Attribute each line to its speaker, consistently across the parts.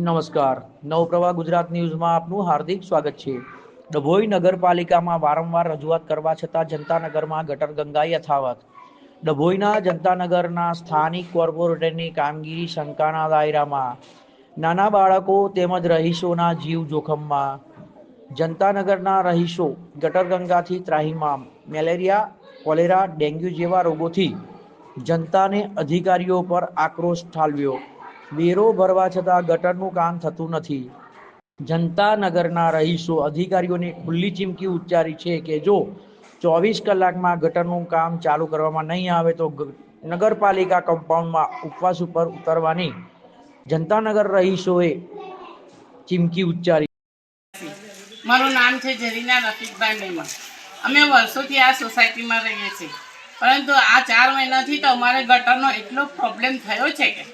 Speaker 1: નમસ્કાર. નવપ્રવાહ ગુજરાત ન્યૂઝમાં આપનું હાર્દિક સ્વાગત છે. ડભોઈ નગરપાલિકામાં વારંવાર રજૂઆત કરવા છતાં જનતાનગરમાં ગટર ગંગા યથાવત. ડભોઈના જનતાનગરના સ્થાનિક કોર્પોરેટરની કામગીરી શંકાના દાયરામાં. નાના બાળકો તેમજ રહીશોના જીવ જોખમમાં. જનતાનગરના રહીશો ગટર ગંગાથી ત્રાહિમામ, મેલેરિયા, કોલેરા, ડેન્ગ્યુ જેવા રોગોથી જનતાને અધિકારીઓ પર આક્રોશ ઠાલવ્યો. વેરો ભરવા છતાં ગટરનું કામ થતું નથી. જનતાનગરના રહીશો, અધિકારીઓને ખુલ્લી ચીમકી ઉચ્ચારી છે કે જો ચોવીસ કલાકમાં ગટરનું કામ ચાલુ કરવામાં નહીં આવે તો નગરપાલિકા કમ્પાઉન્ડમાં ઉપવાસ ઉપર ઉતરવાની જનતાનગર રહીશોએ ચીમકી ઉચ્ચારી.
Speaker 2: મારું નામ છે જરીના રફીકભાઈ મેમણ. અમે વર્ષોથી આ સોસાયટીમાં રહીએ છીએ. પરંતુ આ ચાર મહિનાથી તો અમારે ગટરનો એટલો પ્રોબ્લેમ થયો છે કે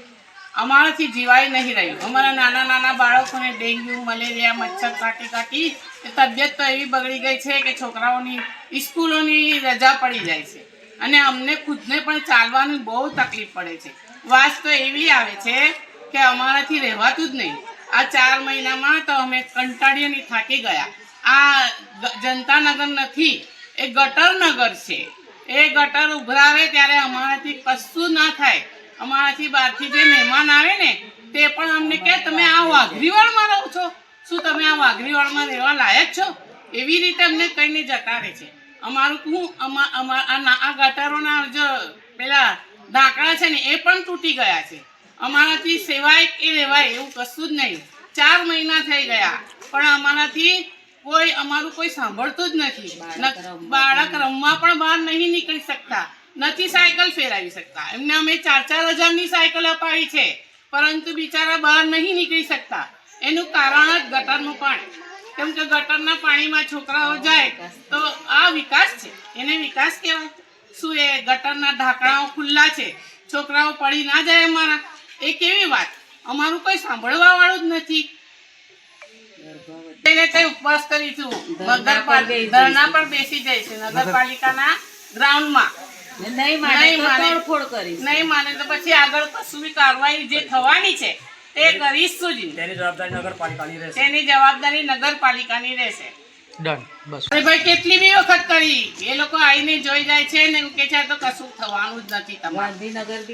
Speaker 2: અમારાથી જીવાય નહીં રહ્યું. અમારા નાના નાના બાળકોને ડેન્ગ્યુ, મલેરિયા, મચ્છર કાટી કાટી તબિયત તો એવી બગડી ગઈ છે કે છોકરાઓની, સ્કૂલોની રજા પડી જાય છે. અને અમને ખુદને પણ ચાલવાની બહુ તકલીફ પડે છે. વાસ તો એવી આવે છે કે અમારાથી રહેવાતું જ નહીં. આ ચાર મહિનામાં તો અમે કંટાળીને થાકી ગયા. આ જનતાનગર નથી, એ ગટરનગર છે. એ ગટર ઉભરાવે ત્યારે અમારાથી કશું ના થાય. અમારાથી બહારથી જે મહેમાન આવે ને તે પણ અમને કે તમે આ વાઘરીવાળમાં રહો છો? શું તમે આ વાઘરીવાળમાં રહેવા લાયક છો? એવી રીતે અમને કહીને જતા રહે છે. અમારું હું આ ગટરોના જો પેલા ઢાંકણા છે ને એ પણ તૂટી ગયા છે. અમારાથી સેવાય કે રહેવાય એવું કશું જ નહીં. ચાર મહિના થઈ ગયા. પણ અમારાથી કોઈ અમારું કોઈ સાંભળતું જ નથી. બાળક રમવા પણ બહાર નહીં નીકળી શકતા. નથી સાયકલ ફેરવી શકતા. એમને અમે ચાર ચાર હજારની સાયકલ અપાવી છે પરંતુ બિચારા બહાર નહીં નીકળી શકતા. એનું કારણ જ ગટરનું પાણી. કેમ કે ગટરના પાણીમાં છોકરાઓ જાય તો આ વિકાસ છે. એને વિકાસ કહેવાય. શું એ ગટરના ઢાંકણાઓ ખુલ્લા છે? છોકરાઓ પડી ના જાય અમારા. એ કેવી વાત? અમારું કોઈ સાંભળવા વાળું જ નથી. તેને કઈ ઉપવાસ કરીશું. નગરપાલિકા ધરણા પર બેસી જાય છે નગરપાલિકાના ગ્રાઉન્ડમાં
Speaker 3: નહીં માને તો તોડફોડ કરીશ.
Speaker 2: નહીં માને તો પછી આગળ કશું કાર્યવાહી જે થવાની છે તે કરીશું જ.
Speaker 1: તેની જવાબદારી નગરપાલિકાની રહેશે.
Speaker 2: તેની જવાબદારી નગરપાલિકાની રહેશે.
Speaker 1: ડન બસ.
Speaker 2: ભાઈ કેટલી બી વખત કરી. એ લોકો આવીને જોઈ જાય છે ને કે છે તો કશું થવાનું જ નથી તમારે.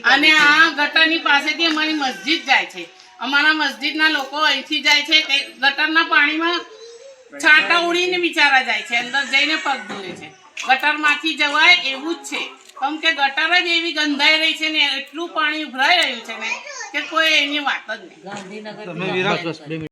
Speaker 2: અને આ ગટરની પાસેથી અમારી મસ્જિદ જાય છે. અમારા મસ્જિદના લોકો અહીંથી જાય છે તે ગટરના પાણીમાં છાંટા ઉડીને બિચારા જાય છે અંદર જઈને પગ ધોરે છે. ગટરમાંથી જવાય એવું જ છે. કેમ કે ગટર જ એવી ગંધાઈ રહી છે ને એટલું પાણી ઉભરાઈ રહ્યું છે ને કે કોઈ એની વાત જ નહીં.
Speaker 3: ગાંધીનગર